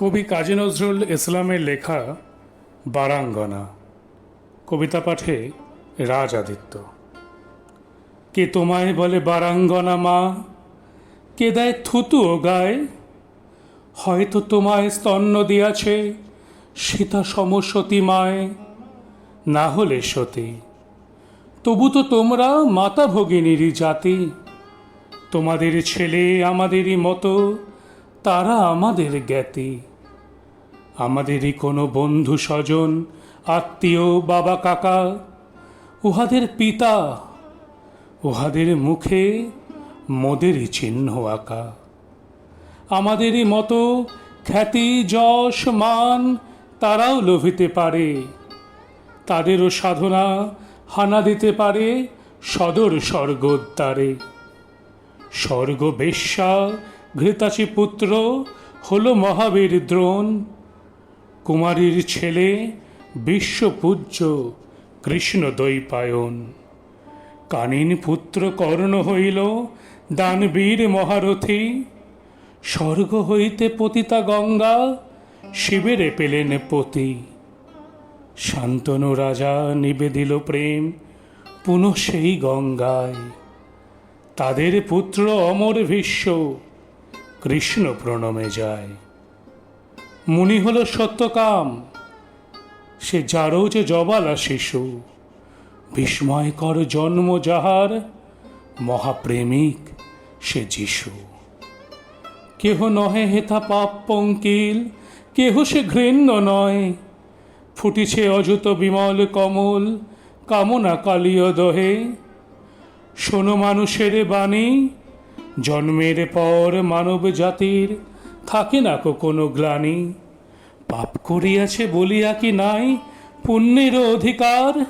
কবি কাজী নজরুল ইসলামের লেখা বারাঙ্গনা। কবিতা পাঠে রাজ আদিত্য। কে তোমায় বলে বারাঙ্গনা মা? কে দেয় থুতু গায়ে? হয়তো তোমায় স্তন্য দিয়াছে সীতা সমসতী মায়। না হলে সতী। তবু তো তোমরা মাতা ভগিনীরই জাতি। তোমাদের ছেলে আমাদেরই মতো, তারা আমাদের জ্ঞাতি। আমাদেরই কোনো বন্ধু স্বজন, আত্মীয়, বাবা, কাকা, উহাদের পিতা, উহাদের মুখে মোদেরই চিহ্ন আঁকা। আমাদেরই মতো খ্যাতি, যশ, মান তারাও লোভিতে পারে, তাদেরও সাধনা হানা দিতে পারে সদর স্বর্গোদ্দারে স্বর্গ বেশ্যা ঘৃতাচি পুত্র হল মহাবীর দ্রোণ কুমারীর ছেলে বিশ্বপূজ্য কৃষ্ণ দৈপায়ন কানিন পুত্র কর্ণ হইল দানবীর মহারথী। স্বর্গ হইতে পতিতা গঙ্গা শিবেরে পেলেন পতি। শান্তনু রাজা নিবেদিল প্রেম পুনঃ সেই গঙ্গায়। তাদের পুত্র অমর ভীষ্ম কৃষ্ণ প্রণমে যায়। মুনি হল সত্যকাম। সে যারও যে জবালা শিশু। বিস্ময়কর জন্ম যাহার, মহাপ্রেমিক সে যিশু। কেহ নহে হেথা পাপ পঙ্কিল, কেহ সে ঘৃণ্য নয়। ফুটিছে অযুত বিমল কমল, কামনা কালীয় দহে। শোনো মানুষের বাণী, জন্মের পর মানব জাতির থাকে না কো কোনো গ্লানি। পাপ করিয়াছে বলিয়া কি নাই পুণ্যের অধিকার?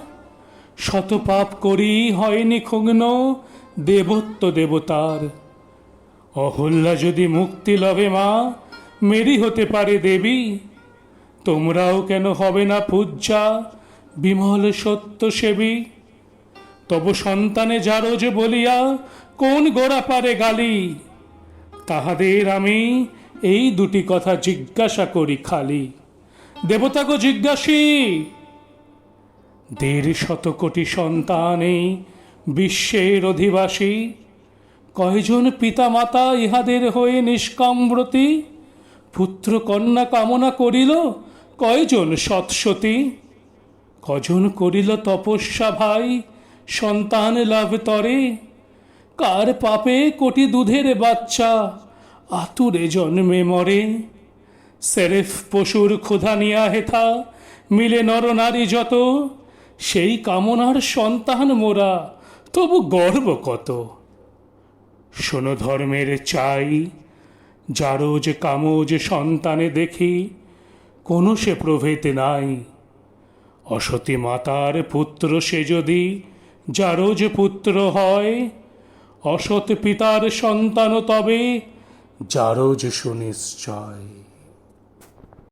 শত পাপ করি হয়নি ক্ষুগ্ন দেবত্ব দেবতার। অহল্যা যদি মুক্তি লবে মা, মেরি হতে পারে দেবী। তোমরাও কেন হবে না পূজা বিমল সত্য সেবী? তব সন্তানে যারো যে বলিয়া, কোন গোড়া পারে গালি? তাহাদের আমি এই দুটি কথা জিজ্ঞাসা করি খালি। দেবতাকে জিজ্ঞাসী, দেড় শত কোটি সন্তানে বিশ্বের অধিবাসী, কয়জন পিতা মাতা ইহাদের হয়ে নিষ্কাম্ব্রতি, পুত্র কন্যা কামনা করিল, কয়জন সৎসতী? কজন করিল তপস্যা ভাই, সন্তান লাভ তরে? কার পাপে কোটি দুধের বাচ্চা? আতুরে জন্মে মরে সেরেফ পশুর ক্ষুধা নিয়া হেথা, মিলে নরনারী যত। সেই কামনার সন্তান মোরা, তবু গর্ব কত। শোনো ধর্মের চাই যারোজ কামোজ সন্তানে দেখি, কোনো সে প্রভেদ নাই। অসতী মাতার পুত্র সে যদি যারোজ পুত্র হয়, অসৎ পিতার সন্তান তবে যারোজ সুনিশ্চয়।